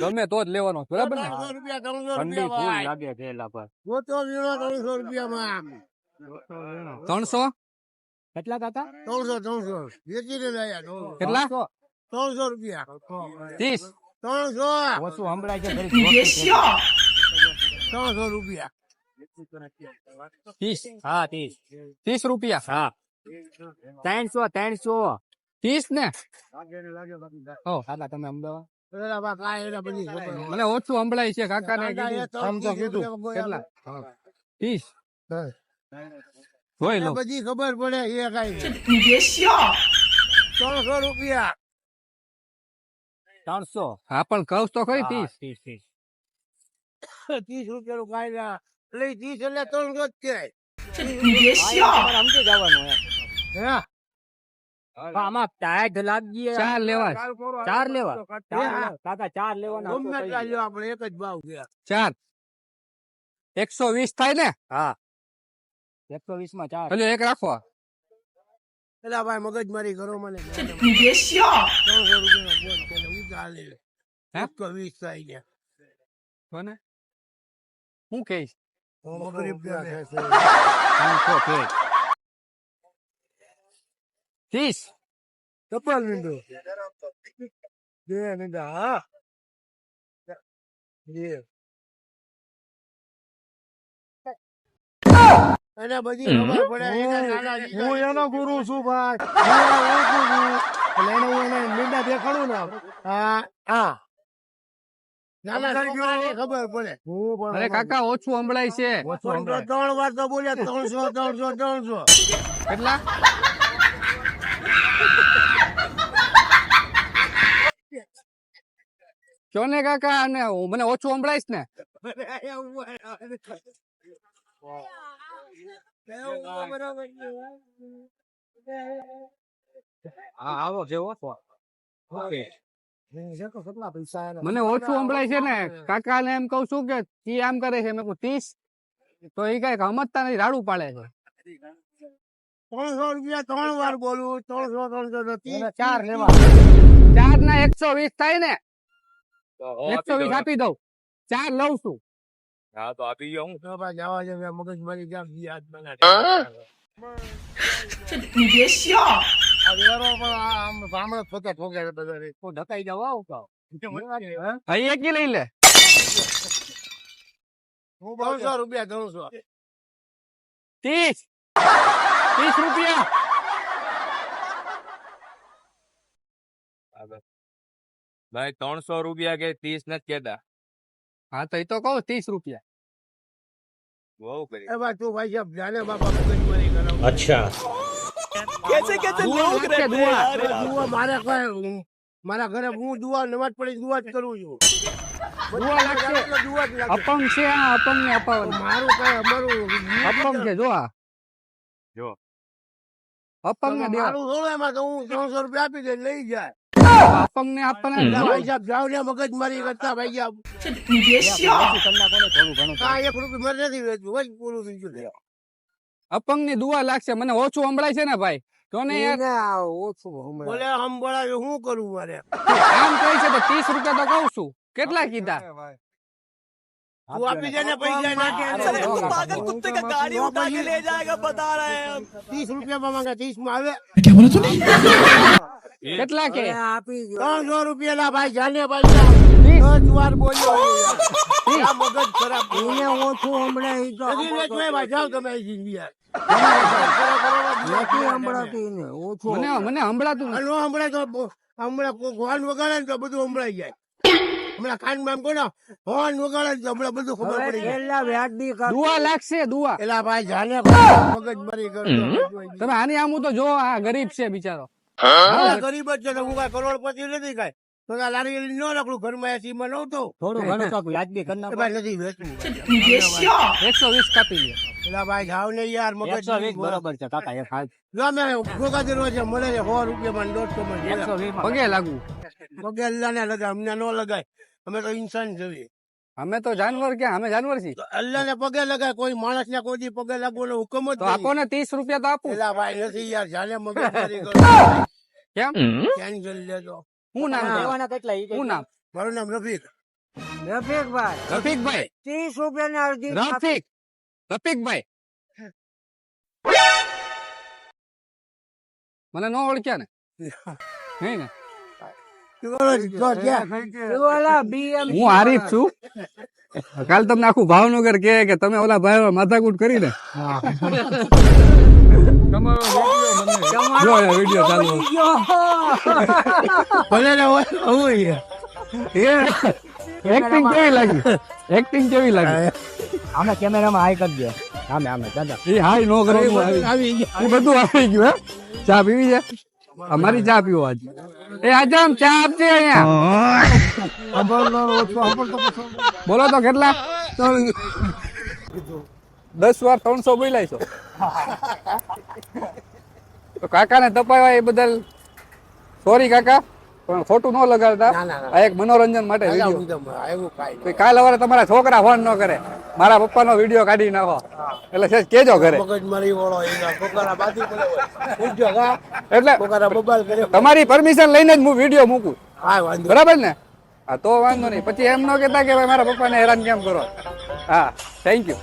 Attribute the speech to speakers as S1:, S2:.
S1: ગમે તો જ લેવાનો બરાબર ને?
S2: ત્રણસો રૂપિયામાં
S1: કેટલા કાકા?
S2: ત્રણસો ત્રણસો. વેચીને લાયા
S1: કેટલા?
S2: ત્રણસો. રૂપિયા.
S1: ત્રીસ.
S2: ત્રણસો.
S1: વસ્તુ સંભળાય છે.
S2: ત્રણસો રૂપિયા.
S1: ત્રીસ. હા ત્રીસ. ત્રીસ રૂપિયા. હા. ત્રણસો ત્રણસો. ત્રીસ ને. તમે અમદાવાદ? મને ઓછું સંભળાય છે કાકા ને કીધું.
S2: પછી ખબર પડે એ કઈ. ત્રણસો રૂપિયા.
S1: ત્રણસો. હા પણ કઉ તો કઈ ત્રીસ
S2: ત્રીસ ત્રીસ ત્રીસ રૂપિયા નું કાંઈ ના. એટલે ત્રીસ એટલે ત્રણસો જ કહેવાય.
S1: સમજી જવાનું
S2: હે.
S1: આમાં ટાયર ઢલાબજી ચાર લેવા ચાર લેવા
S2: ગયા.
S1: ચાર. એકસો વીસ થાય હા. એકસો
S2: મગજ મારી કરો મને. એકસો વીસ મીંડો બે મીંડા હા એને બધી ખબર પડે
S3: હું એનો ગુરુ છું ભાઈ. હું એને ઓળખું છું. એટલે એને હું એને મીંડા દેખાડું ને
S2: હા
S3: હા.
S2: ખબર પડે.
S3: હું પણ
S1: અરે કાકા ઓછું સંભળાય છે.
S2: ત્રણ વાર તો બોલ્યા ત્રણસો ત્રણસો ત્રણસો.
S1: કેટલા? કયો ને કાકા અને મને ઓછું સંભળાઈશ ને. આવો જેવો? મને ઓછું સંભળાય છે ને. કાકા ને એમ કઉ છું કે તી આમ કરે છે મેં ત્રીસ તો એ કઈ સમજતા નથી રાડું પાડે છે.
S2: ત્રણસો રૂપિયા ત્રણ વાર બોલું ત્રણસો ત્રણસો
S3: ચાર લેવા.
S1: ચાર ના એકસો વીસ થાય ને. એકસો વીસ દઉં. ચાર લઉં છું.
S2: હા
S1: તો આપી ગયો હું જવા
S2: જવા મગજ મારી જામ
S1: યાદ બનાવી રૂપિયા
S4: ભાઈ ત્રણસો રૂપિયા કે ત્રીસ નથી કેતા?
S1: હા તો એ તો કહું ત્રીસ રૂપિયા.
S4: બહુ કરી.
S2: એ ભાઈ તું ભાઈ સાહેબ જાને બાપા મગજમારી કરાવ.
S3: અચ્છા.
S1: દુઆ લાગશે, દુઆ.
S2: દુઆ મારે કઈ મારા ઘરે હું દુઆ નમાજ પડી દુઆ જ કરું છું.
S1: દુઆ લાગશે.
S2: દુઆ જ લાગે
S1: અપંગ છે આ અપંગ ને અપાવવાનું.
S2: મારું કઈ અમારું
S1: અપંગ છે જો આ.
S4: જો.
S1: અપંગ ને દેવા.
S2: મારું થોડું એમાં તો હું ત્રણસો રૂપિયા આપી દે લઈ જાય.
S1: તમને આપવાના
S2: મગજ મારી કરતા ભાઈ
S1: અપંગની દુઆ લાગશે મને ઓછું સંભળાય છે ને ભાઈ? તો ને
S2: ઓછું ભલે સંભળાય શું કરું મારે?
S1: આમ કહી છે તો ત્રીસ રૂપિયા તો કઉ છું. કેટલા કીધા?
S2: તું આપી દે ને પૈસા નાખે
S1: અરે તું પાગલ
S2: कुत्ते का गाड़ी उठा के ले जाएगा बता रहे हैं तीस रुपया में मांगा तीस में आवे
S1: કેટલા કે
S2: ત્રણસો રૂપિયા ના ભાઈ જાને ભાઈ દસ વાર બોલ્યો આ મગજ ખરાબ એને ઓછું હમણાં નથી વેચવાય ભાઈ જાઓ તમે અહીંથી યાર.
S1: મને મને સંભળાતું નથી.
S2: અને હમણાં તો બ- હમણાં કોઈ હોર્ન વગાડે ને તો બધું સંભળાઈ જાય હમણાં કાનમાં કોનો ફોન વગાડે છે હમણાં બધું ખબર પડી છેલ્લા વ્યાજબી
S1: દુઆ લાગશે દુઆ.
S2: એલા ભાઈ જાને મગજ મરી ગયો
S1: તમે આની આમ તો જો આ ગરીબ છે બિચારો.
S2: ગરીબ જ છે તો હું કઈ કરોડપતિ નથી કઈ. તો લારી ન રાખડું ઘરમાં એસી માં નહોતો.
S1: થોડું ઘણું વ્યાજબી કરી
S2: નાખો નથી
S1: એકસો વીસ કાપી લે
S2: એલા ભાઈ જાવ ને યાર મગજ
S1: બરોબર છે કાકા
S2: છે મળે છે દોઢસો માં
S1: પગે લાગુ.
S2: પગે અલ્લાહ લગાય અમને ન લગાય. અમે તો ઇન્સાન જોઈએ
S1: અમે તો જાનવર કે અમે જાનવર છીએ.
S2: તો ને પગે લગાય કોઈ માણસ ને કોઈ પગે લાગવાનો હુકમ જ
S1: આપો ને ત્રીસ રૂપિયા તો આપું.
S2: એલા ભાઈ નથી યાર જાને મગજ
S1: કેમ?
S2: કેન્સલ લેજો.
S1: હું નામ
S3: દેવાના કેટલા હું
S1: શું નામ?
S2: મારું નામ રફીક.
S3: રફીકભાઈ.
S1: રફીકભાઈ.
S3: ત્રીસ રૂપિયા ને અડધી
S1: રફીક. રફીકભાઈ મને ન ઓળખ્યા ને. હે. ને? હું આરીફ છું. કાલ તમને આખું ભાવનગર કહે કે તમે ઓલા ભાઈ માથાકૂટ કરી ને. વીડિયો ચાલુ એક્ટિંગ કેવી લાગી? એક્ટિંગ કેવી લાગી?
S3: આમે કેમેરામાં હાઈ કરજો આમે આમે દાદા
S1: એ હાઈ નો કરે આવી
S2: ગયા
S1: બધું આવી ગયું હે? ચા પીવી છે? અમારી ચા પીવો આજ. એ આજામ ચા આપજે અહીંયા. બોલો તો કેટલા? દસ વાર ત્રણસો બોલાય છો. તો કાકાને તપાવ્યા એ બદલ. સોરી કાકા. પણ ખોટું ન લગાડતા. આ એક મનોરંજન માટે વીડિયો. કાલ સવારે તમારા છોકરા ફોન ન કરે. મારા પપ્પાનો વીડિયો કાઢી નાખો. એટલે સેજ કેજો ઘરે. એટલે તમારી પરમિશન લઈને જ હું વીડિયો મૂકું. બરાબર ને? હા તો વાંધો નહીં. પછી એમ ન કહેતા કે ભાઈ મારા પપ્પાને હેરાન કેમ કરો? હા થેન્ક યુ